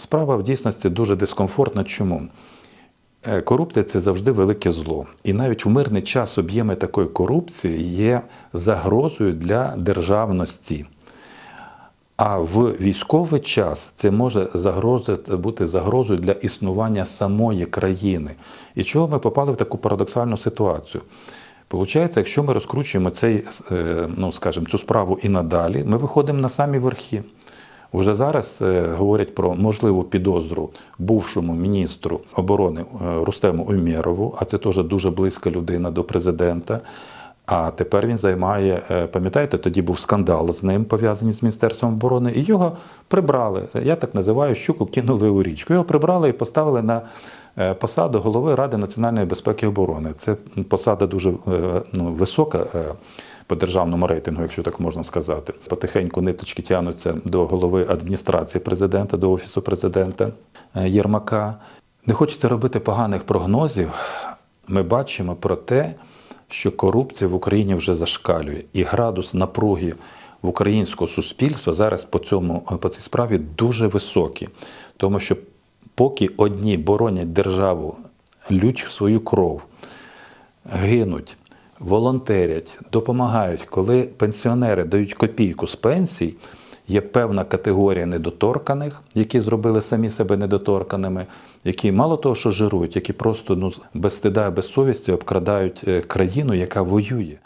справа в дійсності дуже дискомфортна. Чому? Е, Корупція це завжди велике зло. І навіть в мирний час об'єми такої корупції є загрозою для державності. А в військовий час це може бути загрозою для існування самої країни. І чого ми попали в таку парадоксальну ситуацію? Получається, якщо ми розкручуємо цей, е, ну, скажімо, цю справу і надалі, ми виходимо на самі верхи. Уже зараз е, говорять про можливу підозру бувшому міністру оборони е, Рустему Умєрову, а це теж дуже близька людина до президента. А тепер він займає, е, пам'ятаєте, тоді був скандал з ним пов'язаний з Міністерством оборони, і його прибрали. Я так називаю, щуку кинули у річку. Його прибрали і поставили на посаду голови Ради національної безпеки і оборони. Це посада дуже ну, висока по державному рейтингу, якщо так можна сказати. Потихеньку ниточки тягнуться до голови адміністрації президента, до офісу президента е, Єрмака. Не хочеться робити поганих прогнозів. Ми бачимо про те, що корупція в Україні вже зашкалює, і градус напруги в українського суспільства зараз по цьому по цій справі дуже високий. Тому що поки одні боронять державу, лють свою кров, гинуть, волонтерять, допомагають, коли пенсіонери дають копійку з пенсій. Є певна категорія недоторканих, які зробили самі себе недоторканими, які мало того, що жирують, які просто ну без стида, без совісті обкрадають е, країну, яка воює.